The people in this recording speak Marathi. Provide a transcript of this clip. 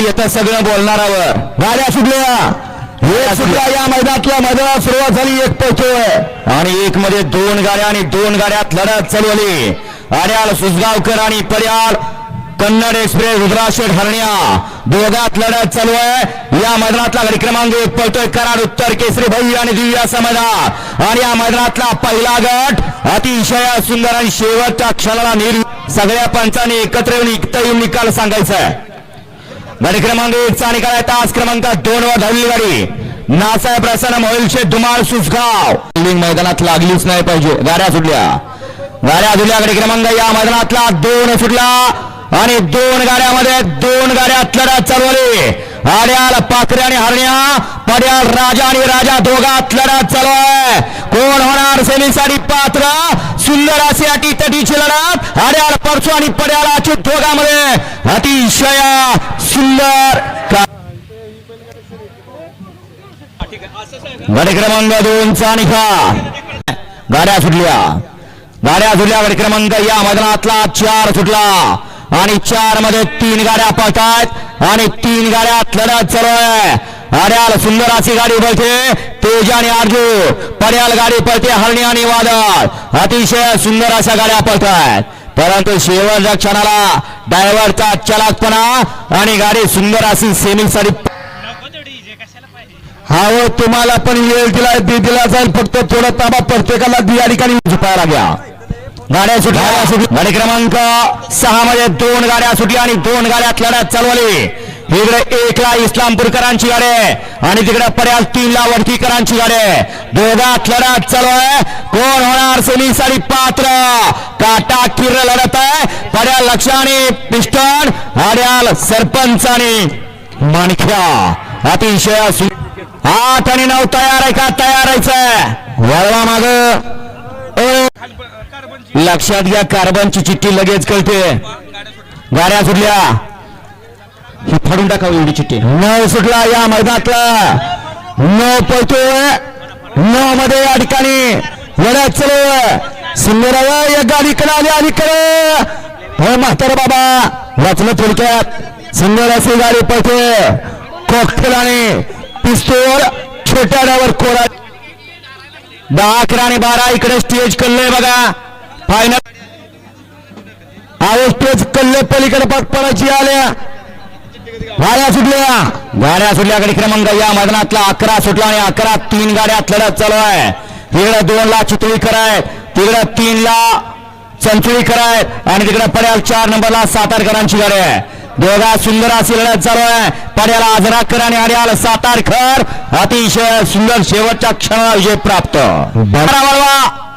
येतं सगळं बोलणारावर गाड्या सुटल्या. एक सुटला या मैदानातल्या मैदानात सुरुवात झाली एक पोहोचतोय आणि एक मध्ये दोन गाड्या आणि दोन गाड्यात लढत चालवली आड्याल सुसगावकर आणि पर्याल कन्नड एक्सप्रेस रुद्राशेठ हरण्या. दोघात लढत चालू आहे. या मैदानातला गाडी क्रमांक एक पळतोय. कराड उत्तर केसरी भव्य आणि दिव्य मैदान. आणि या मैदानातला पहिला गट अतिशय सुंदर आणि शेवटच्या क्षणाला निर सगळ्या पंचांनी एकत्र येऊन इकता येऊन निकाल सांगायचा आहे. गाडी क्रमांक एकचा निकाल आहे. तास क्रमांक दोन वर धावली गाडी. नासाहेब प्रसन्न मोहिलशे धुमाळ सुसगाव बिल्डिंग मैदानात लागलीच नाही पाहिजे. गाड्या सुटल्या. गाड्या सुटल्या. गाडी क्रमांक या मैदानातला दोन सुटला. आणि दोन गाड्यामध्ये दोन गाड्यात लढत चालवली. आड्याल पाखरे आणि हरण्या पड्याल राजा आणि राजा दोघात लढत चालू आहे कोण होणार सेमीसाठी पात्र? सुंदर अशी अटी तटीची लढत. आड्याल परसू आणि पड्याल अच्युत दोघांमध्ये. अतिशय सुंदर का- गाडी क्रमांक दोनचा निकाल गाड्या सुटल्या. गाड्या सुटल्या गाडी क्रमांक या मैदानातला चार सुटला. आणि चारमध्ये तीन गाड्या पळतायत. आणि तीन गाड्यात लढत चालू आहे. आड्याल सुंदर अशी गाडी पळते तेज आणि अर्जू पड्याल गाडी पळते हरणी आणि वादळ. अतिशय सुंदर अशा गाड्या पळतायत. परंतु शेवटच्या क्षणाला ड्रायव्हरचा चलाकपणा आणि गाडी सुंदर अशी सेमीसाठी हा हो तुम्हाला पण वेळ दिला दिला जाईल फक्त थोडा ताबा प्रत्येकाला या ठिकाणी झुपायला घ्या गाड्या सुटल्या सुटल्या. गाडी क्रमांक सहा मध्ये दोन गाड्या सुटल्या आणि दोन गाड्यात लढत चालवली. इकडे एकला इस्लामपूरकरांची गाडी आहे. आणि तिकडे पर्याल तीनला वडकीकरांची गाडी आहे. दोघात लढत चालू आहे. कोण होणार सेमीसाठी पात्र? काटा किर लढत आहे. पर्याल लक्षाने पिस्टन हड्याल सरपंच आणि माणख्या. अतिशय आठ आणि नऊ तयार आहे का? तयार आहे. वळवा माग. लक्षात घ्या कार्बनची चिठ्ठी लगेच कळते. गाड्या सुटल्या. ही फाडून टाकावी एवढी चिठ्ठी नऊ सुटला या मैदानातला. नऊ पळतोय. नऊ मध्ये या ठिकाणी लढत चालू सुंदराव एक गाडी कडे आली अलीकडे हो बाबा वाचलं थोडक्यात. सुंदर गाडी पळते कॉकटेल आणि पिस्तोल छोट्या डावर कोरा दहा अकरा आणि बारा इकडे स्टेज कल्लय बघा. फायनल आवाज स्टेज कल्ले पलीकडे पडायची आल्या. गाड्या सुटल्या. गाड्या सुटल्या गाडी क्रमांक या मैदानातला अकरा सुटला आणि अकरा तीन गाड्यात लढत चालू आहे. तिकडे दोन ला चितळीकर आहेत तिकडे तीन ला चंचुळीकर आहेत आणि तिकडे पड्याल चार नंबरला सातारकरांची गाडी आहे. दोघा सुंदर अशी लढत चालू आहे. पड्याला आजराकर आणि आड्याला सातारकर. अतिशय सुंदर शेवटच्या क्षणाला विजय प्राप्त. बरा.